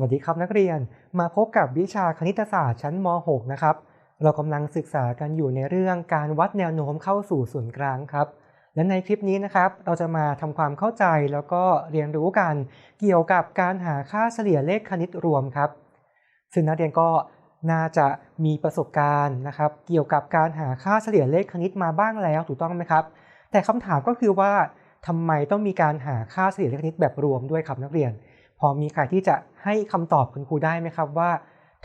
สวัสดีครับนักเรียนมาพบกับวิชาคณิตศาสตร์ชั้นม .6 นะครับ เรากำลังศึกษากันอยู่ในเรื่องการวัดแนวโน้มเข้าสู่ศูนย์กลางครับ และในคลิปนี้นะครับ เราจะมาทำความเข้าใจแล้วก็เรียนรู้กัน เกี่ยวกับการหาค่าเฉลี่ยเลขคณิตรวมครับ ซึ่งนักเรียนก็น่าจะมีประสบการณ์นะครับ เกี่ยวกับการหาค่าเฉลี่ยเลขคณิตมาบ้างแล้วถูกต้องไหมครับ แต่คำถามก็คือว่าทำไมต้องมีการหาค่าเฉลี่ยเลขคณิตแบบรวมด้วยครับนักเรียน พอมีใครที่จะให้คำตอบคุณครูได้ไหมครับว่า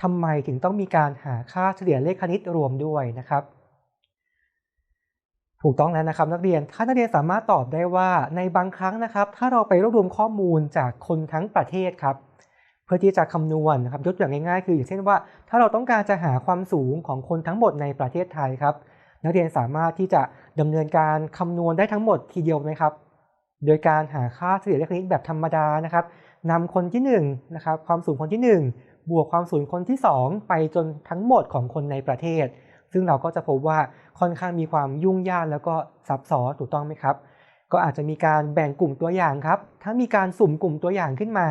ทำไมถึงต้องมีการหาค่าเฉลี่ยเลขคณิตรวมด้วยนะครับ ถูกต้องแล้วนะครับนักเรียนถ้านักเรียนสามารถตอบได้ว่าในบางครั้งนะครับ ถ้าเราไปรวบรวมข้อมูลจากคนทั้งประเทศครับเพื่อที่จะคำนวณนะครับยกตัวอย่างง่ายๆ คืออย่างเช่นว่า ถ้าเราต้องการจะหาความสูงของคนทั้งหมดในประเทศไทยครับ นักเรียนสามารถที่จะดำเนินการคำนวณได้ทั้งหมดทีเดียวไหมครับ โดยการหาค่าเฉลี่ยเลขคณิตแบบธรรมดานะครับนำคนที่1นะครับความสูงคนที่ 1 บวกความสูงคนที่ 2 ไปจนทั้งหมดของคนในประเทศ ซึ่งเราก็จะพบว่าค่อนข้างมีความยุ่งยากแล้วก็ซับซ้อนถูกต้องไหมครับ ก็อาจจะมีการแบ่งกลุ่มตัวอย่างครับ ถ้ามีการสุ่มกลุ่มตัวอย่างขึ้นมา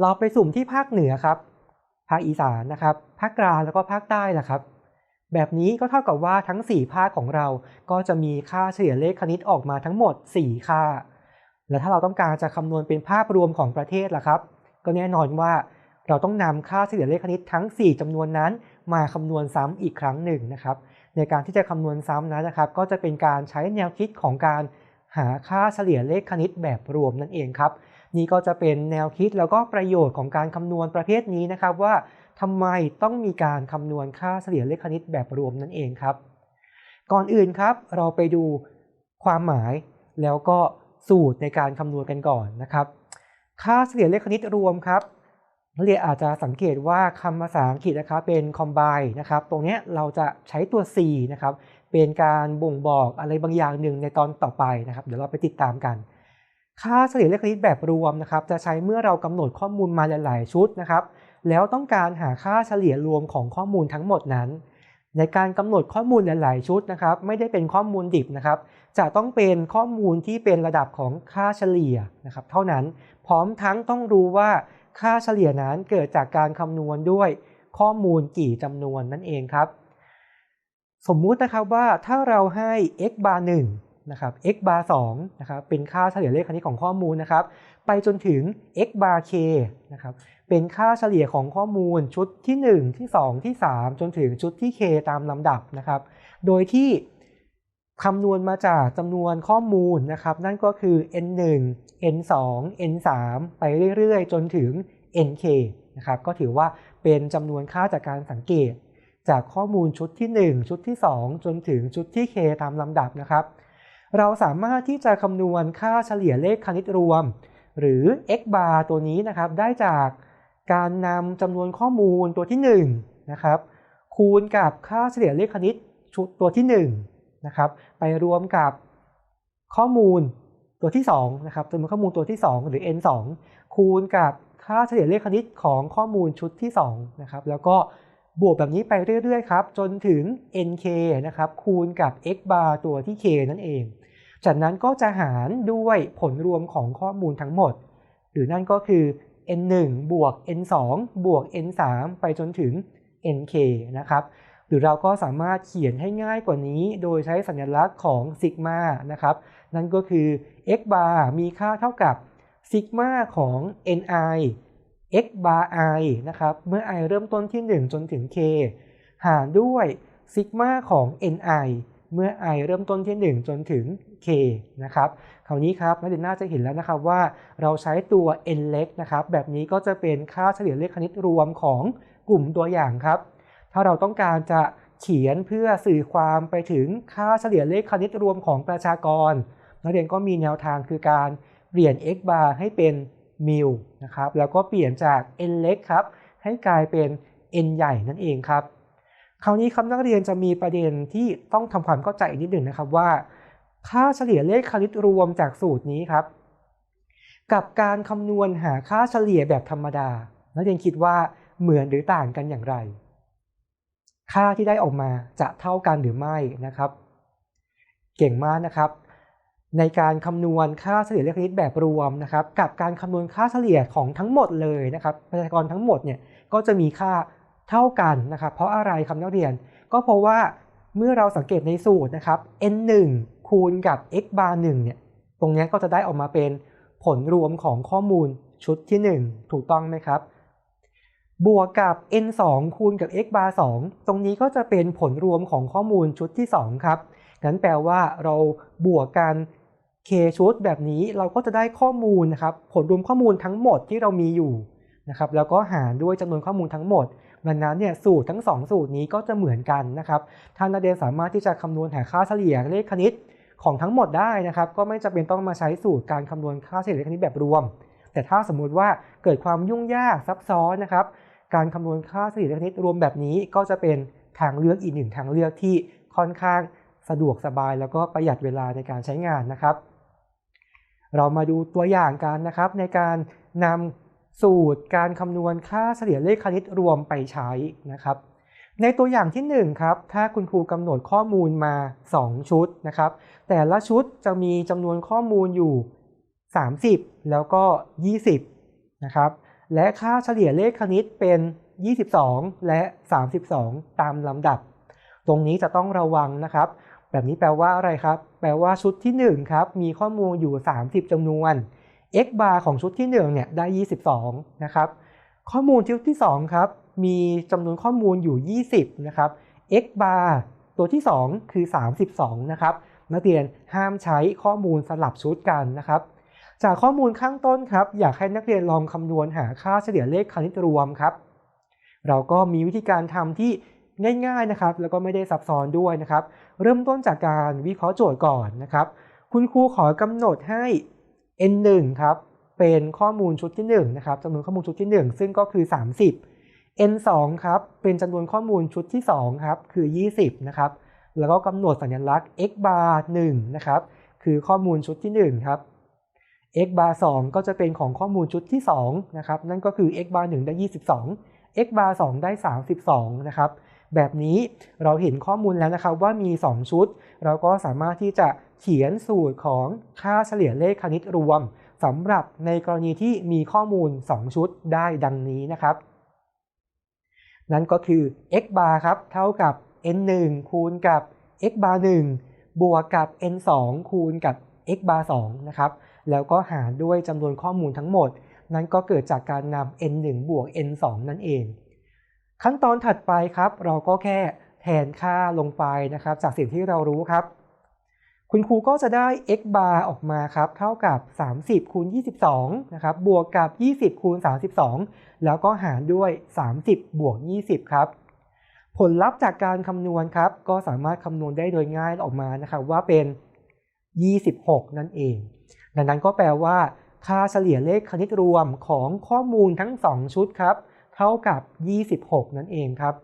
เราไปสุ่มที่ภาคเหนือครับภาคอีสานนะครับภาคกลางแล้วก็ภาคใต้ล่ะครับ แบบนี้ก็เท่ากับว่าทั้ง 4 ภาคของเรา ก็จะมีค่าเฉลี่ยเลขคณิตออกมาทั้งหมด 4 ค่า และถ้าเราต้องการจะคำนวณเป็นภาพรวมของประเทศล่ะครับ ก็แน่นอนว่าเราต้องนำค่าเฉลี่ยเลขคณิตทั้ง 4จำนวนนั้น มาคำนวณซ้ำอีกครั้งหนึ่งนะครับ ในการที่จะคำนวณซ้ำนั้นนะครับ ก็จะเป็นการใช้แนวคิดของการหาค่าเฉลี่ยเลขคณิตแบบรวมนั่นเองครับ นี่ก็จะเป็นแนวคิดแล้วก็ประโยชน์ของการคำนวณประเภทนี้นะครับว่าทำไมต้องมีการคำนวณค่าเฉลี่ยเลขคณิตแบบรวมนั่นเองครับ ก่อนอื่นครับเราไปดูความหมายแล้วก็ สูตรในการคำนวณกันก่อนนะครับ ค่าเฉลี่ยเลขคณิตรวมครับนักเรียนอาจจะสังเกตว่าคำภาษาอังกฤษนะครับเป็น combine นะครับ ตรงนี้เราจะใช้ตัว c นะครับ เป็นการบ่งบอกอะไรบางอย่างหนึ่งในตอนต่อไปนะครับ เดี๋ยวเราไปติดตามกัน ค่าเฉลี่ยเลขคณิตแบบรวมนะครับ จะใช้เมื่อเรากำหนดข้อมูลมาหลาย ๆ ชุดนะครับ แล้วต้องการหาค่าเฉลี่ยรวมของข้อมูลทั้งหมดนั้น ในการกำหนดข้อมูลหลาย ๆ ชุดนะครับไม่ได้เป็นข้อมูลดิบนะครับ จะต้องเป็นข้อมูลที่เป็นระดับของค่าเฉลี่ยนะครับ เท่านั้นพร้อมทั้งต้องรู้ว่าค่าเฉลี่ยนั้นเกิดจากการคำนวณด้วยข้อมูลกี่จำนวนนั่นเองครับ สมมุตินะครับว่าถ้าเราให้ x bar 1นะครับ x bar 2นะครับเป็นค่าเฉลี่ยเลขคณิตของข้อมูลนะครับ ไปจนถึง x bar k นะครับ เป็นค่าเฉลี่ยของข้อมูลชุดที่ 1 ที่ 2 ที่ 3 จนถึงชุดที่ k ตามลำดับนะครับ โดยที่คำนวณมาจากจำนวนข้อมูลนะครับ นั่นก็คือ n 1 n 2 n 3ไปเรื่อยๆ จนถึง nk นะครับก็ถือว่าเป็นจำนวนค่าจากการสังเกต จากข้อมูลชุดที่ 1 ชุดที่ 2 จนถึงชุดที่ k ตามลำดับนะครับ เราสามารถที่จะคำนวณค่าเฉลี่ยเลขคณิตรวม หรือ x bar ตัวนี้นะครับได้จาก การนำจำนวนข้อมูลตัวที่1นะครับคูณกับค่าเฉลี่ยเลขคณิตชุดตัวที่1นะครับไปรวมกับข้อมูลตัวที่2นะครับจำนวนข้อมูลตัวที่ 2 หรือ n 2คูณกับค่าเฉลี่ยเลขคณิตของข้อมูลชุดที่2นะครับแล้วก็บวกแบบนี้ไปเรื่อยๆครับจนถึง nk นะครับคูณกับ x bar ตัวที่ k นั่นเอง จากนั้นก็จะหารด้วยผลรวมของข้อมูลทั้งหมด หรือนั่นก็คือ n 1 บวก n 2 บวก n 3 ไปจนถึง nk นะครับ หรือเราก็สามารถเขียนให้ง่ายกว่านี้ โดยใช้สัญลักษณ์ของซิกมานะครับ นั่นก็คือ x bar มีค่าเท่ากับซิกมาของ ni x bar i นะครับ เมื่อ i เริ่มต้นที่ 1 จนถึง k หารด้วยซิกมาของ ni เมื่อ i เริ่มต้นที่ 1 จนถึง k นะครับคราวนี้ครับนักเรียนน่าจะเห็นแล้วนะครับว่าเราใช้ตัว n เล็กนะครับแบบนี้ก็จะเป็นค่าเฉลี่ยเลขคณิตรวมของกลุ่มตัวอย่างครับ ถ้าเราต้องการจะเขียนเพื่อสื่อความไปถึงค่าเฉลี่ยเลขคณิตรวมของประชากร นักเรียนก็มีแนวทางคือการเปลี่ยน x bar ให้เป็นมิลนะครับแล้วก็เปลี่ยนจาก n เล็กครับให้กลายเป็น n ใหญ่นั่นเองครับ คราวนี้ครับนักเรียนจะมีประเด็นที่ต้องทำความเข้าใจอีกนิดหนึ่งนะครับว่า ค่าเฉลี่ยเลขคณิตรวมจากสูตรนี้ครับ กับการคำนวณหาค่าเฉลี่ยแบบธรรมดา นักเรียนคิดว่าเหมือนหรือต่างกันอย่างไร ค่าที่ได้ออกมาจะเท่ากันหรือไม่นะครับ เก่งมากนะครับ ในการคำนวณค่าเฉลี่ยเลขคณิตแบบรวมนะครับ กับการคำนวณค่าเฉลี่ยของทั้งหมดเลยนะครับประชากรทั้งหมดเนี่ยก็จะมีค่า เท่ากันนะครับเพราะอะไรครับนักเรียน ก็เพราะว่าเมื่อเราสังเกตในสูตรนะครับ n 1คูณกับ x bar 1เนี่ยตรงนี้ก็จะได้ออกมาเป็นผลรวมของข้อมูลชุดที่ 1 ถูกต้องไหมครับ บวกกับ n 2คูณกับ x bar 2ตรงนี้ก็จะเป็นผลรวมของข้อมูลชุดที่ 2 ครับงั้นแปลว่าเราบวกกัน k ชุดแบบนี้เราก็จะได้ข้อมูลนะครับ ผลรวมข้อมูลทั้งหมดที่เรามีอยู่นะครับแล้วก็หารด้วยจำนวนข้อมูลทั้งหมด ดังนั้นเนี่ยสูตรทั้ง 2 สูตรนี้ก็จะเหมือนกันนะครับท่านนักเรียนสามารถที่จะคำนวณหาค่าเฉลี่ยเลขคณิตของทั้งหมดได้นะครับ ก็ไม่จำเป็นต้องมาใช้สูตรการคำนวณค่าเฉลี่ยเลขคณิตแบบรวม แต่ถ้าสมมุติว่าเกิดความยุ่งยากซับซ้อนนะครับ การคำนวณค่าเฉลี่ยเลขคณิตรวมแบบนี้ก็จะเป็นทางเลือกอีกหนึ่งทางเลือกที่ค่อนข้างสะดวกสบายแล้วก็ประหยัดเวลาในการใช้งานนะครับ เรามาดูตัวอย่างกันนะครับในการนำ สูตรการคำนวณค่าเฉลี่ยเลขคณิตรวมไปใช้นะครับ ในตัวอย่างที่ 1 ครับ ถ้าคุณครูกำหนดข้อมูลมา 2 ชุดนะครับ แต่ละชุดจะมีจำนวนข้อมูลอยู่ 30 แล้วก็ 20 นะครับ และค่าเฉลี่ยเลขคณิตเป็น 22 และ 32 ตามลำดับ ตรงนี้จะต้องระวังนะครับ แบบนี้แปลว่าอะไรครับ แปลว่าชุดที่ 1 ครับ มีข้อมูลอยู่ 30จำนวน x bar ของชุดที่1เนี่ยได้ 22 นะครับ ข้อมูลชุดที่2ครับ มีจำนวนข้อมูลอยู่ 20 นะครับ x bar ตัวที่ 2 คือ 32 นะครับ นักเรียนห้ามใช้ข้อมูลสลับชุดกันนะครับ จากข้อมูลข้างต้นครับ อยากให้นักเรียนลองคำนวณหาค่าเฉลี่ยเลขคณิตรวมครับ เราก็มีวิธีการทำที่ง่ายๆนะครับ แล้วก็ไม่ได้ซับซ้อนด้วยนะครับ เริ่มต้นจากการวิเคราะห์โจทย์ก่อนนะครับ คุณครูขอกำหนดให้ n 1ครับเป็นข้อมูลชุดที่1นะครับจำนวนข้อมูลชุดที่ 1 ซึ่งก็คือ 30 n 2ครับเป็นจำนวนข้อมูลชุดที่2ครับคือ 20นะครับแล้วก็กำหนดสัญลักษณ์ x bar 1นะครับคือข้อมูลชุดที่1ครับ x bar 2ก็จะเป็นของข้อมูลชุดที่2นะครับนั่นก็คือ x bar 1ได้ 22 x bar 2ได้ 32นะครับแบบนี้เราเห็นข้อมูลแล้วนะครับว่ามี 2 ชุด เราก็สามารถที่จะ เขียนสูตรของค่าเฉลี่ยเลขคณิตรวมสำหรับในกรณีที่มีข้อมูล 2 ชุดได้ดังนี้นะครับ นั่นก็คือ x bar ครับเท่ากับ n 1คูณกับ x bar 1บวกกับ n 2คูณกับ x bar 2นะครับ แล้วก็หารด้วยจำนวนข้อมูลทั้งหมด นั่นก็เกิดจากการนำ n 1บวก n 2นั่นเอง ขั้นตอนถัดไปครับ เราก็แค่แทนค่าลงไปนะครับ จากสิ่งที่เรารู้ครับ คุณครูก็จะได้ x bar ออกมาครับเท่ากับ 30คูณ22นะครับบวกกับ 20คูณ32 แล้วก็หารด้วย 30 บวก 20 ครับ ผลลัพธ์จากการคำนวณครับ ก็สามารถคำนวณได้โดยง่ายออกมานะครับว่าเป็น 26 นั่นเอง ดังนั้นก็แปลว่า ค่าเฉลี่ยเลขคณิตรวมของข้อมูลทั้ง 2 ชุดครับ เท่ากับ 26 นั่นเองครับ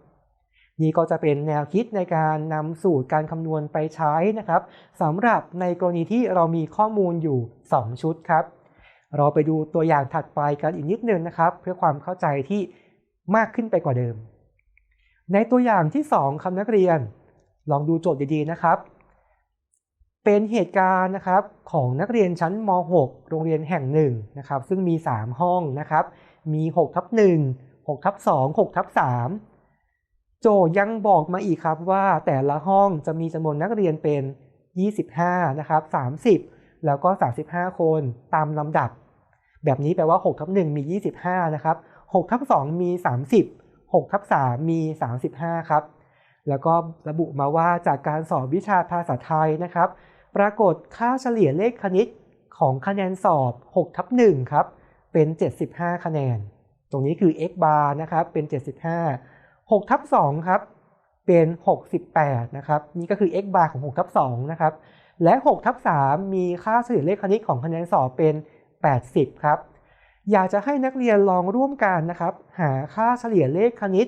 นี่ก็จะเป็นแนวคิดในการนำสูตรการคำนวณไปใช้นะครับสำหรับในกรณีที่เรามีข้อมูลอยู่ 2 ชุดครับ เราไปดูตัวอย่างถัดไปกันอีกนิดนึงนะครับ เพื่อความเข้าใจที่มากขึ้นไปกว่าเดิม ในตัวอย่างที่ 2คำนักเรียน ลองดูโจทย์ดีๆนะครับ เป็นเหตุการณ์นะครับของนักเรียนชั้นม .6 โรงเรียนแห่งหนึ่งนะครับ ซึ่งมี 3 ห้องนะครับ มี6ทับ1 6ทับ2 6ทับ3 โจยังบอกมาอีกครับว่าแต่ละห้องจะมีจำนวนนักเรียนเป็น 25 นะครับ 30 แล้วก็ 35 คนตามลำดับ แบบนี้แปลว่า6ทับ1มี 25 นะครับ6ทับ2มี 30 6ทับ3มี 35 ครับ แล้วก็ระบุมาว่าจากการสอบวิชาภาษาไทยนะครับ ปรากฏค่าเฉลี่ยเลขคณิตของคะแนนสอบ6ทับ1ครับ เป็น 75 คะแนน ตรงนี้คือ x bar นะครับ เป็น 75 6ทับ2ครับเป็น 68 นะครับ นี่ก็คือ x bar ของ6ทับ2นะครับ และ6ทับ3มีค่าเฉลี่ยเลขคณิตของคะแนนสอบเป็น 80 ครับ อยากจะให้นักเรียนลองร่วมกันนะครับ หาค่าเฉลี่ยเลขคณิต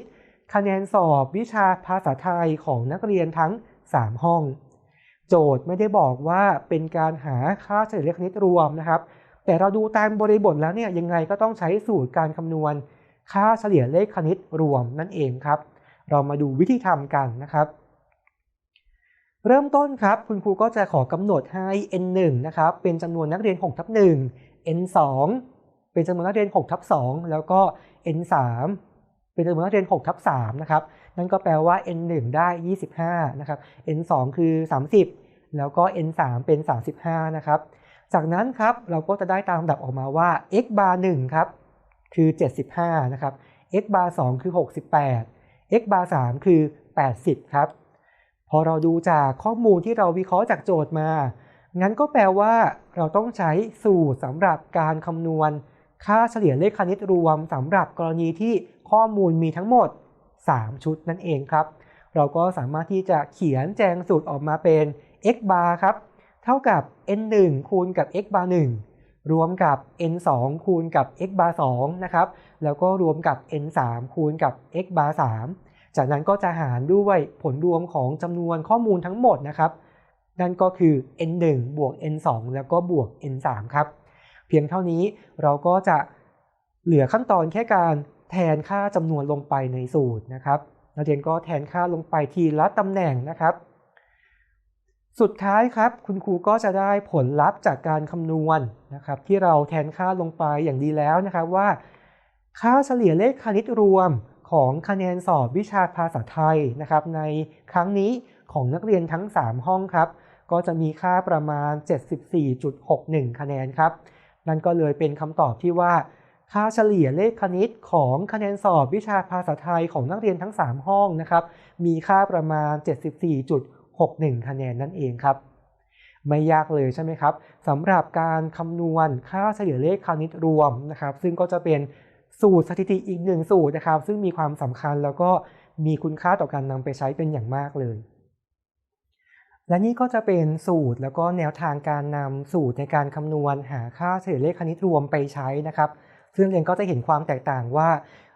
คะแนนสอบวิชาภาษาไทยของนักเรียนทั้ง 3 ห้อง โจทย์ไม่ได้บอกว่าเป็นการหาค่าเฉลี่ยเลขคณิตรวมนะครับ แต่เราดูตามบริบทแล้วเนี่ยยังไงก็ต้องใช้สูตรการคำนวณ ค่าเฉลี่ยเลขคณิตรวมนั่นเองครับ เรามาดูวิธีทำกันนะครับ เริ่มต้นครับคุณครูก็จะขอกำหนดให้ n 1 นะครับเป็นจำนวนนักเรียน6ทับ1 n 2 เป็นจำนวนนักเรียน6ทับ2แล้วก็ n 3 เป็นจำนวนนักเรียน6ทับ3นะครับนั่นก็แปลว่า n 1 ได้ 25นะครับ n 2 คือ 30 แล้วก็ n 3 เป็น 35นะครับจากนั้นครับเราก็จะได้ตามลำดับออกมาว่า x bar 1ครับ คือ 75 นะครับ x bar 2 คือ 68 x bar 3 คือ 80 ครับ พอเราดูจากข้อมูลที่เราวิเคราะห์จากโจทย์มา งั้นก็แปลว่าเราต้องใช้สูตรสำหรับการคำนวณ ค่าเฉลี่ยเลขคณิตรวมสำหรับกรณีที่ข้อมูลมีทั้งหมด 3 ชุดนั่นเองครับ เราก็สามารถที่จะเขียนแจงสูตรออกมาเป็น x bar ครับ เท่ากับ n 1คูณกับ x bar 1 รวมกับ n 2คูณกับ x bar 2นะครับ แล้วก็รวมกับ n 3คูณกับ x bar 3จากนั้นก็จะหารด้วยผลรวมของจำนวนข้อมูลทั้งหมดนะครับ นั่นก็คือ n 1บวก n 2แล้วก็บวก n 3ครับ เพียงเท่านี้เราก็จะเหลือขั้นตอนแค่การแทนค่าจำนวนลงไปในสูตรนะครับ นักเรียนก็แทนค่าลงไปทีละตำแหน่งนะครับ สุดท้ายครับคุณครูก็จะได้ผลลัพธ์จากการคำนวณนะครับที่เราแทนค่าลงไปอย่างดีแล้วนะครับว่า ค่าเฉลี่ยเลขคณิตรวมของคะแนนสอบวิชาภาษาไทยนะครับในครั้งนี้ของนักเรียนทั้ง 3 ห้องครับ ก็จะมีค่าประมาณ 74.61 คะแนนครับ นั่นก็เลยเป็นคำตอบที่ว่า ค่าเฉลี่ยเลขคณิตของคะแนนสอบวิชาภาษาไทยของนักเรียนทั้ง 3 ห้องนะครับ มีค่าประมาณ 74.61 61 คะแนนนั่นเองครับ ไม่ยากเลยใช่ไหมครับสำหรับการคำนวณค่าเฉลี่ยเลขคณิตรวมนะครับ ซึ่งก็จะเป็นสูตรสถิติอีกหนึ่งสูตรนะครับ ซึ่งมีความสำคัญแล้วก็มีคุณค่าต่อการนำไปใช้เป็นอย่างมากเลย และนี่ก็จะเป็นสูตรแล้วก็แนวทางการนำสูตรในการคำนวณหาค่าเฉลี่ยเลขคณิตรวมไปใช้นะครับ ซึ่งเรียนก็จะเห็นความแตกต่างว่า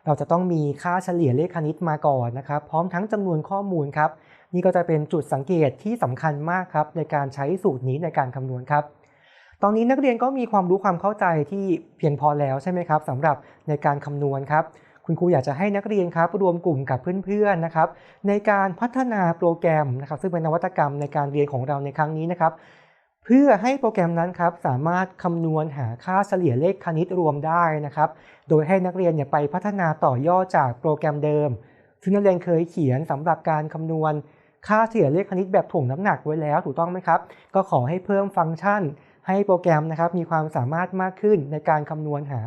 เราจะต้องมีค่าเฉลี่ยเลขคณิตมาก่อนนะครับ พร้อมทั้งจำนวนข้อมูลครับ นี่ก็จะเป็นจุดสังเกตที่สำคัญมากครับในการใช้สูตรนี้ในการคำนวณครับ ตอนนี้นักเรียนก็มีความรู้ความเข้าใจที่เพียงพอแล้วใช่ไหมครับสำหรับในการคำนวณครับคุณครูอยากจะให้นักเรียนครับรวมกลุ่มกับเพื่อนๆนะครับในการพัฒนาโปรแกรมนะครับซึ่งเป็นนวัตกรรมในการเรียนของเราในครั้งนี้นะครับ เพื่อให้โปรแกรมนั้นครับสามารถคำนวณหาค่าเฉลี่ยเลขคณิตรวมได้นะครับ โดยให้นักเรียนเนี่ยไปพัฒนาต่อยอดจากโปรแกรมเดิม ซึ่งนักเรียนเคยเขียนสำหรับการคำนวณค่าเฉลี่ยเลขคณิตแบบถ่วงน้ำหนักไว้แล้วถูกต้องไหมครับ ก็ขอให้เพิ่มฟังก์ชัน ให้โปรแกรมนะครับมีความสามารถมากขึ้นในการคำนวณหา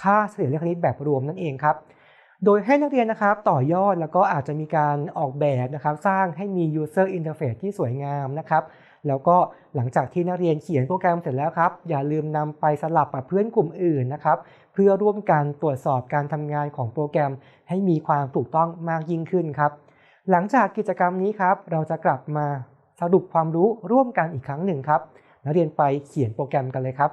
ค่าเฉลี่ยเลขคณิตแบบรวมนั่นเองครับ โดยให้นักเรียนนะครับต่อยอดแล้วก็อาจจะมีการออกแบบนะครับสร้างให้มี user interface ที่สวยงามนะครับ แล้วก็หลังจากที่นักเรียนเขียนโปรแกรมเสร็จแล้วครับ อย่าลืมนำไปสลับกับเพื่อนกลุ่มอื่นนะครับเพื่อร่วมกันตรวจสอบการทำงานของโปรแกรม ให้มีความถูกต้องมากยิ่งขึ้นครับ หลังจากกิจกรรมนี้ครับ เราจะกลับมาสรุปความรู้ร่วมกันอีกครั้งหนึ่งครับ นักเรียนไปเขียนโปรแกรมกันเลยครับ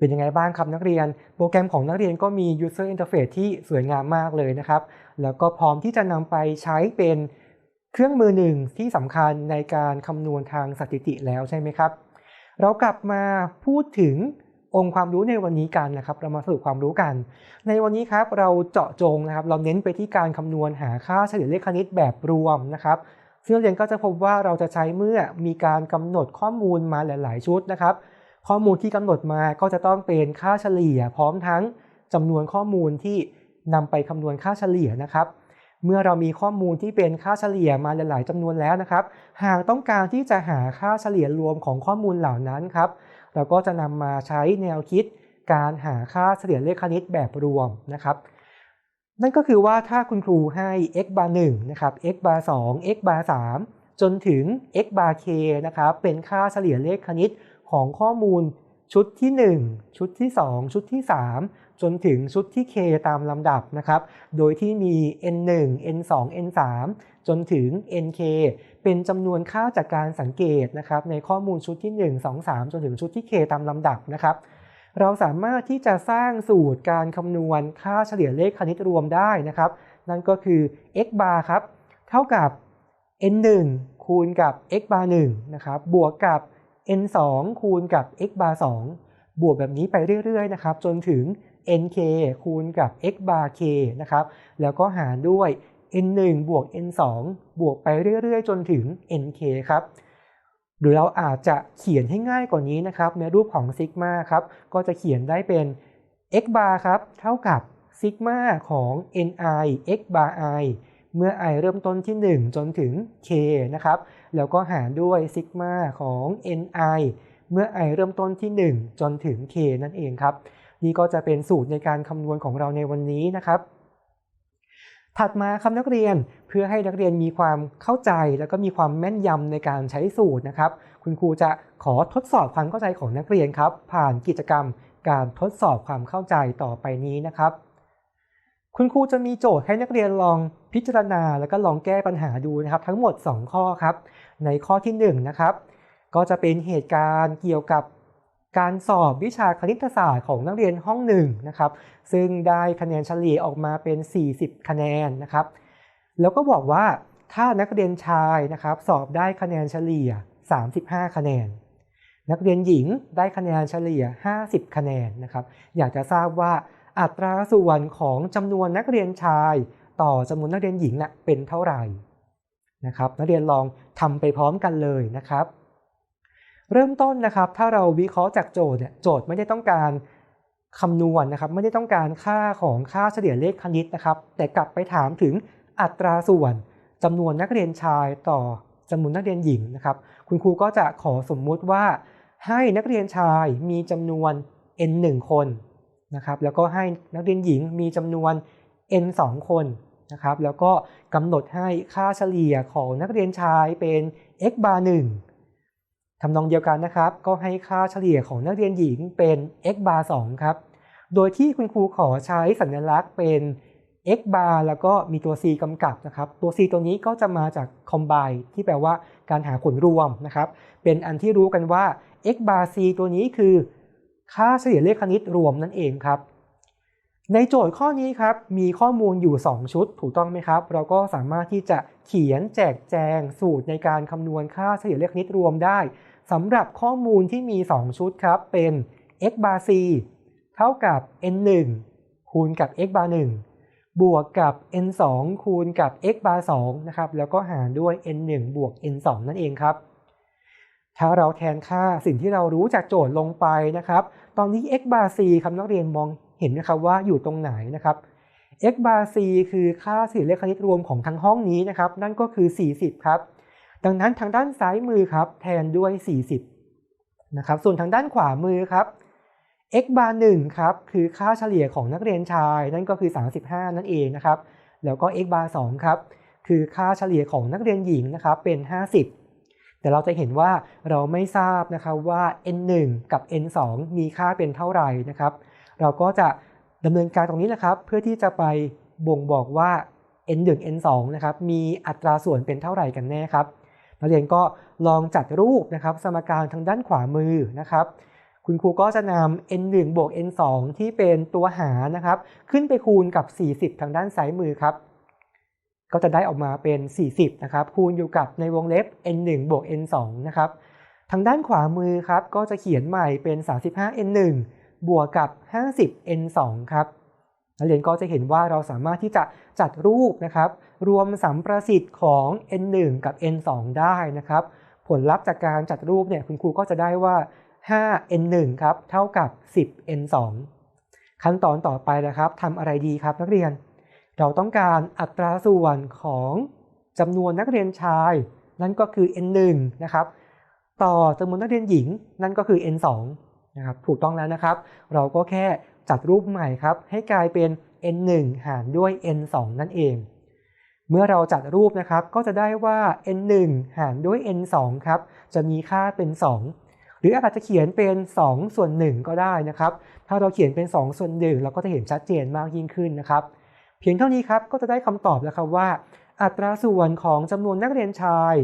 เป็นยังไงบ้างครับนักเรียน โปรแกรมของนักเรียนก็มี user interface ที่สวยงามมากเลยนะครับ แล้วก็พร้อมที่จะนำไปใช้เป็นเครื่องมือหนึ่งที่สำคัญในการคำนวณทางสถิติแล้วใช่ไหมครับ เรากลับมาพูดถึงองค์ความรู้ในวันนี้กันนะครับ เรามาสรุปความรู้กัน ในวันนี้ครับเราเจาะจงนะครับ เราเน้นไปที่การคำนวณหาค่าเฉลี่ยเลขคณิตแบบรวมนะครับซึ่งนักเรียนก็จะพบว่าเราจะใช้เมื่อมีการกำหนดข้อมูลมาหลาย ๆ ชุดนะครับ ข้อมูลที่กำหนดมาก็จะต้องเป็นค่าเฉลี่ย พร้อมทั้งจำนวนข้อมูลที่นำไปคำนวณค่าเฉลี่ยนะครับ เมื่อเรามีข้อมูลที่เป็นค่าเฉลี่ยมาหลาย ๆจำนวนแล้วนะครับ หากต้องการที่จะหาค่าเฉลี่ยรวมของข้อมูลเหล่านั้นครับเราก็จะนำมาใช้แนวคิดการหาค่าเฉลี่ยเลขคณิตแบบรวมนะครับ นั่นก็คือว่าถ้าคุณครูให้ x bar 1นะครับ x bar 2 x bar 3 จนถึง x bar k นะครับเป็นค่าเฉลี่ยเลขคณิตของข้อมูลชุดที่ 1 ชุดที่ 2 ชุดที่ 3 จนถึงชุดที่ k ตามลำดับนะครับ โดยที่มี n1 n2 n3 จนถึง nk เป็นจำนวนค่าจากการสังเกตนะครับในข้อมูลชุดที่ 1 2 3 จนถึงชุดที่ k ตามลำดับนะครับ เราสามารถที่จะสร้างสูตรการคำนวณค่าเฉลี่ยเลขคณิตรวมได้นะครับ นั่นก็คือ x bar ครับ เท่ากับ n1 คูณกับ x bar 1นะครับบวกกับ n 2คูณกับ x bar 2บวกแบบนี้ไปเรื่อยๆนะครับจนถึง nk คูณกับ x bar k นะครับแล้วก็หารด้วย n1 บวก n2 บวกไปเรื่อยๆ จนถึง nk ครับหรือเราอาจจะเขียนให้ง่ายกว่านี้นะครับในรูปของซิกมาครับก็จะเขียนได้เป็น x bar ครับเท่ากับซิกมาของ ni x bar i เมื่อ i เริ่มต้นที่ 1 จนถึง k นะครับ แล้วก็หารด้วยซิกมาของ ni เมื่อ i เริ่มต้นที่ 1 จนถึง k นั่นเองครับ นี่ก็จะเป็นสูตรในการคำนวณของเราในวันนี้นะครับ ถัดมาครับนักเรียนเพื่อให้นักเรียนมีความเข้าใจแล้วก็มีความแม่นยำในการใช้สูตรนะครับ คุณครูจะขอทดสอบความเข้าใจของนักเรียนครับ ผ่านกิจกรรมการทดสอบความเข้าใจต่อไปนี้นะครับ คุณครูจะมีโจทย์ให้นักเรียนลองพิจารณา แล้วก็ลองแก้ปัญหาดูนะครับ ทั้งหมด 2 ข้อครับ ในข้อที่1นะครับก็จะเป็นเหตุการณ์เกี่ยวกับการสอบวิชาคณิตศาสตร์ของนักเรียนห้องหนึ่งนะครับซึ่งได้คะแนนเฉลี่ยออกมาเป็น 40 คะแนนนะครับ แล้วก็บอกว่าถ้านักเรียนชายนะครับสอบได้คะแนนเฉลี่ย 35 คะแนน นักเรียนหญิงได้คะแนนเฉลี่ย 50 คะแนนนะครับ อยากจะทราบว่า อัตราส่วนของจำนวนนักเรียนชาย ต่อจำนวนนักเรียนหญิงนะ่ะเป็นเท่าไหร่นะครับนักเรียนลองทำไปพร้อมกันเลยนะครับ เริ่มต้นนะครับถ้าเราวิเคราะห์จากโจทย์เนี่ยโจทย์ไม่ได้ต้องการคำนวณนะครับไม่ได้ต้องการค่าของค่าเฉลี่ยเลขคณิตนะครับ แต่กลับไปถามถึงอัตราส่วนจำนวนนักเรียนชายต่อจำนวนนักเรียนหญิงนะครับ คุณครูก็จะขอสมมุติว่าให้นักเรียนชายมีจำนวน n 1คน นะครับแล้วก็ให้นักเรียนหญิงมีจำนวน n 2 คนนะครับแล้วก็กำหนดให้ค่าเฉลี่ยของนักเรียนชายเป็น x bar 1ทำนองเดียวกันนะครับก็ให้ค่าเฉลี่ยของนักเรียนหญิงเป็น x bar 2ครับโดยที่คุณครูขอใช้สัญลักษณ์เป็น x bar แล้วก็มีตัว c กำกับนะครับตัว c ตัวนี้ก็จะมาจาก combine ที่แปลว่าการหาผลรวมนะครับเป็นอันที่รู้กันว่า x bar c ตัวนี้คือ ค่าเฉลี่ยเลขคณิตรวมนั่นเองครับ ในโจทย์ข้อนี้ครับมีข้อมูลอยู่ 2 ชุดถูกต้องไหมครับ เราก็สามารถที่จะเขียนแจกแจงสูตรในการคำนวณค่าเฉลี่ยเลขคณิตรวมได้สำหรับข้อมูลที่มี 2 ชุดครับเป็น x bar c เท่ากับ n 1คูณกับ x bar 1บวกกับ n 2คูณกับ x bar 2นะครับแล้วก็หารด้วย n 1บวก n 2นั่นเองครับ ถ้าเราแทนค่าสิ่งที่เรารู้จากโจทย์ลงไปนะครับ ตอนนี้ x bar c ครับนักเรียนมองเห็นนะครับว่าอยู่ตรงไหนนะครับ x bar c คือค่าเฉลี่เลขคณิตรวมของทั้งห้องนี้นะครับ นั่นก็คือ 40 ครับ ดังนั้นทางด้านซ้ายมือครับ แทนด้วย 40 นะครับ ส่วนทางด้านขวามือครับ x bar 1ครับคือค่าเฉลี่ยของนักเรียนชาย นั่นก็คือ 35 นั่นเองนะครับ แล้วก็ x bar 2ครับคือค่าเฉลี่ยของนักเรียนหญิงนะครับเป็น 50 แต่เราจะเห็นว่าเราไม่ทราบนะครับว่า n 1 กับ n 2 มีค่าเป็นเท่าไหร่นะครับ เราก็จะดำเนินการตรงนี้แหละครับ เพื่อที่จะไปบ่งบอกว่า n 1 n 2 นะครับมีอัตราส่วนเป็นเท่าไหร่กันแน่ครับนักเรียนก็ลองจัดรูปนะครับสมการทางด้านขวามือนะครับ คุณครูก็จะนำ n 1บวก n 2ที่เป็นตัวหารนะครับ ขึ้นไปคูณกับ 40 ทางด้านซ้ายมือครับ ก็จะได้ออกมาเป็น 40 นะครับ คูณอยู่กับในวงเล็บ n 1 บวก n 2 นะครับ ทางด้านขวามือครับ ก็จะเขียนใหม่เป็น 35 n 1 บวกกับ 50 n 2 ครับ นักเรียนก็จะเห็นว่าเราสามารถที่จะจัดรูปนะครับ รวมสัมประสิทธิ์ของ n 1 กับ n 2 ได้นะครับ ผลลัพธ์จากการจัดรูปเนี่ย คุณครูก็จะได้ว่า 5 n 1 ครับ เท่ากับ 10 n 2 ขั้นตอนต่อไปนะครับทำอะไรดีครับนักเรียน เราต้องการอัตราส่วนของจำนวนนักเรียนชาย นั่นก็คือ n 1 นะครับ ต่อจำนวนนักเรียนหญิง นั่นก็คือ n 2 นะครับ ถูกต้องแล้วนะครับ เราก็แค่จัดรูปใหม่ครับ ให้กลายเป็น n 1 หารด้วย n 2 นั่นเอง เมื่อเราจัดรูปนะครับ ก็จะได้ว่า n 1 หารด้วย n 2 ครับ จะมีค่าเป็น 2 หรืออาจจะเขียนเป็น 2 ส่วน 1 ก็ได้นะครับ ถ้าเราเขียนเป็น 2 ส่วน 1 เราก็จะเห็นชัดเจนมากยิ่งขึ้นนะครับ เพียงเท่านี้ครับก็จะได้คำตอบแล้วครับว่า อัตราส่วนของจำนวนนักเรียนชาย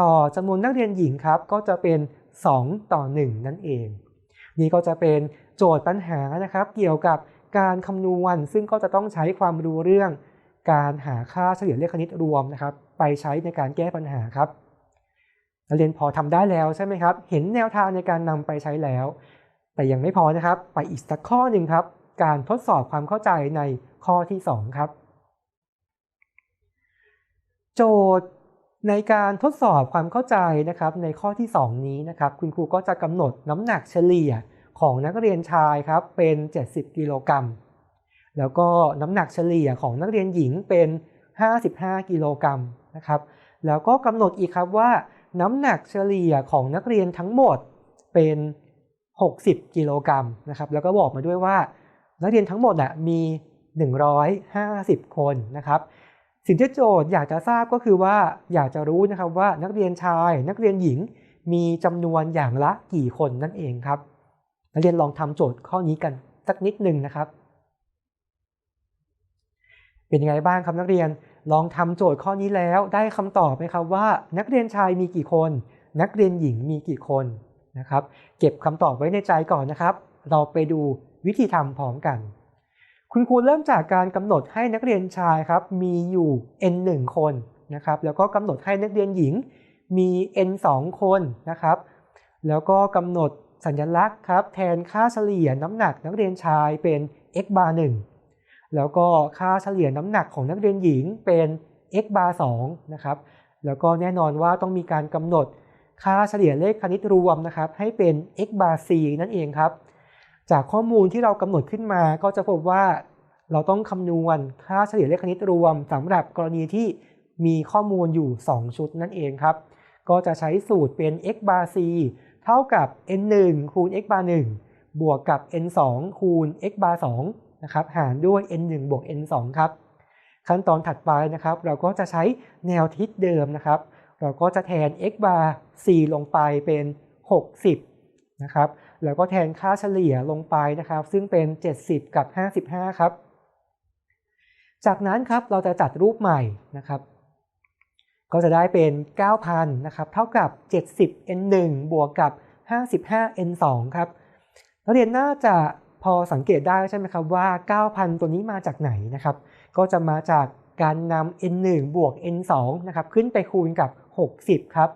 ต่อจำนวนนักเรียนหญิงครับก็จะเป็น 2 ต่อ 1 นั่นเอง นี่ก็จะเป็นโจทย์ปัญหานะครับ เกี่ยวกับการคำนวณ ซึ่งก็จะต้องใช้ความรู้เรื่อง การหาค่าเฉลี่ยเลขคณิตรวมนะครับ ไปใช้ในการแก้ปัญหาครับนักเรียนพอทำได้แล้วใช่ไหมครับ เห็นแนวทางในการนำไปใช้แล้ว แต่ยังไม่พอนะครับ ไปอีกสักข้อหนึ่งครับ การทดสอบความเข้าใจในข้อที่ 2 ครับ โจทย์ในการทดสอบความเข้าใจนะครับในข้อที่ 2 นี้นะครับคุณครูก็จะกำหนดน้ำหนักเฉลี่ยของนักเรียนชายครับเป็น 70 กิโลกรัม แล้วก็น้ำหนักเฉลี่ยของนักเรียนหญิงเป็น 55 กิโลกรัมนะครับแล้วก็กำหนดอีกครับว่า น้ำหนักเฉลี่ยของนักเรียนทั้งหมดเป็น 60 กิโลกรัมนะครับแล้วก็บอกมาด้วยว่า นักเรียนทั้งหมดอะมี 150 คนนะครับสิ่งที่โจทย์อยากจะทราบก็คือว่าอยากจะรู้นะครับว่านักเรียนชาย นักเรียนหญิงมีจำนวนอย่างละกี่คนนั่นเองครับ นักเรียนลองทำโจทย์ข้อนี้กันสักนิดหนึ่งนะครับ เป็นยังไงบ้างครับนักเรียนลองทำโจทย์ข้อนี้แล้วได้คำตอบไหมครับว่า นักเรียนชายมีกี่คน นักเรียนหญิงมีกี่คนนะครับ เก็บคำตอบไว้ในใจก่อนนะครับ เราไปดู วิธีทำพร้อมกัน คุณครูเริ่มจากการกำหนดให้นักเรียนชายครับมีอยู่ n 1คนนะครับแล้วก็กำหนดให้นักเรียนหญิงมี n 2คนนะครับ แล้วก็กำหนดสัญลักษณ์ครับแทนค่าเฉลี่ยน้ำหนักนักเรียนชายเป็น x bar 1แล้วก็ค่าเฉลี่ยน้ำหนักของนักเรียนหญิงเป็น x bar 2นะครับแล้วก็แน่นอนว่าต้องมีการกำหนดค่าเฉลี่ยเลขคณิตรวมนะครับให้เป็น x bar c นั่นเองครับ จากข้อมูลที่เรากำหนดขึ้นมาก็จะพบว่า เราต้องคำนวณค่าเฉลี่ยเลขคณิตรวมสำหรับกรณีที่มีข้อมูลอยู่ 2 ชุดนั่นเองครับ ก็จะใช้สูตรเป็น x bar c เท่ากับ n 1คูณ x bar 1บวกกับ n 2คูณ x bar 2นะครับหารด้วย n 1บวก n 2ครับ ขั้นตอนถัดไปนะครับ เราก็จะใช้แนวทิศเดิมนะครับ เราก็จะแทน x bar 4 ลงไปเป็น 60นะครับ แล้วก็แทนค่าเฉลี่ยลงไปนะครับ ซึ่งเป็น 70 กับ 55 ครับ จากนั้นครับเราจะจัดรูปใหม่นะครับ ก็จะได้เป็น 9,000 นะครับ เท่ากับ 70 n 1บวกกับ 55 n 2ครับนักเรียนน่าจะพอสังเกตได้ใช่ไหมครับว่า 9,000 ตัวนี้มาจากไหนนะครับ ก็จะมาจากการนำ n 1บวก n 2นะครับขึ้นไปคูณกับ 60 ครับ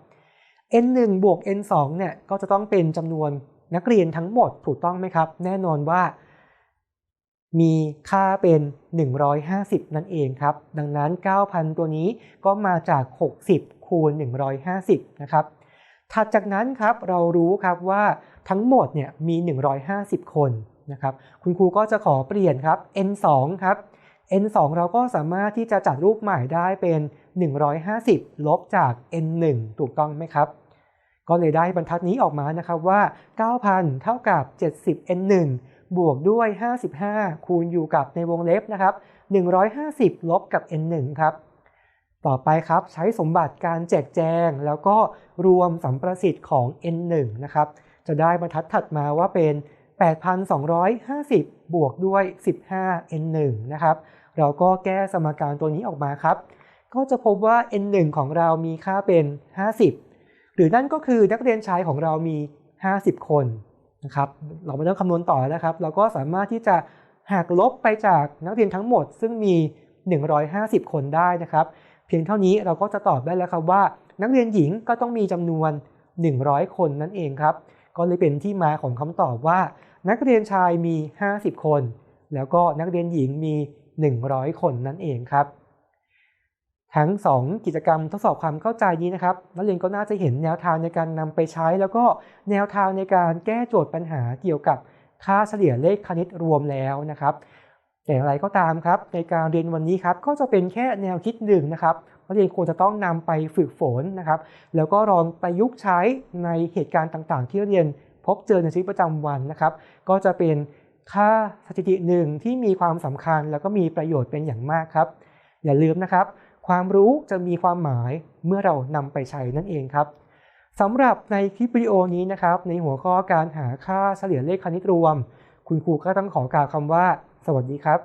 n 1บวก n 2เนี่ยก็จะต้องเป็นจำนวน นักเรียนทั้งหมดถูกต้องไหมครับ แน่นอนว่า มีค่าเป็น 150 นั่นเองครับ ดังนั้น 9,000 ตัวนี้ก็มาจาก 60 คูณ 150 นะครับ ถัดจากนั้นครับเรารู้ครับว่าทั้งหมดเนี่ยมี 150 คนนะครับคุณครูก็จะขอเปลี่ยนครับ n 2 ครับ n 2 เราก็สามารถที่จะจัดรูปใหม่ได้เป็น 150 ลบจาก n 1 ถูกต้องไหมครับ ก็เลยได้บรรทัดนี้ออกมานะครับว่า 9,000 เท่ากับ 70 n 1 บวกด้วย 55 คูณอยู่กับในวงเล็บนะครับ 150 ลบกับ n 1 ครับ ต่อไปครับใช้สมบัติการแจกแจง แล้วก็รวมสัมประสิทธิ์ของ n 1 นะครับ จะได้บรรทัดถัดมาว่าเป็น 8,250 บวกด้วย 15 n 1 นะครับ เราก็แก้สมการตัวนี้ออกมาครับ ก็จะพบว่า n 1 ของเรามีค่าเป็น 50 หรือนั่นก็คือนักเรียนชายของเรามี 50 คนนะครับ เราไม่ต้องคำนวณต่อแล้วนะครับ เราก็สามารถที่จะหักลบไปจากนักเรียนทั้งหมด ซึ่งมี 150 คนได้นะครับ เพียงเท่านี้เราก็จะตอบได้แล้วครับว่า นักเรียนหญิงก็ต้องมีจำนวน 100 คนนั่นเองครับ ก็เลยเป็นที่มาของคำตอบว่า นักเรียนชายมี 50 คน แล้วก็นักเรียนหญิงมี 100 คนนั่นเองครับ ทั้ง 2 กิจกรรมทดสอบความเข้าใจนี้นะครับนักเรียนก็น่าจะเห็นแนวทางในการนำไปใช้ แล้วก็แนวทางในการแก้โจทย์ปัญหาเกี่ยวกับค่าเฉลี่ยเลขคณิตรวมแล้วนะครับแต่อย่างไรก็ตามครับ ในการเรียนวันนี้ครับก็จะเป็นแค่แนวคิดหนึ่งนะครับนักเรียนควรจะต้องนำไปฝึกฝนนะครับ แล้วก็ลองประยุกต์ใช้ในเหตุการณ์ต่างๆ ที่เรียนพบเจอในชีวิตประจำวันนะครับ ก็จะเป็นค่าสถิติหนึ่งที่มีความสำคัญ แล้วก็มีประโยชน์เป็นอย่างมากครับ อย่าลืมนะครับ ความรู้จะมีความหมายเมื่อเรานำไปใช้นั่นเองครับสำหรับในคลิปวิดีโอนี้นะครับ ในหัวข้อการหาค่าเฉลี่ยเลขคณิตรวม คุณครูก็ต้องขอกล่าวคำว่า สวัสดีครับ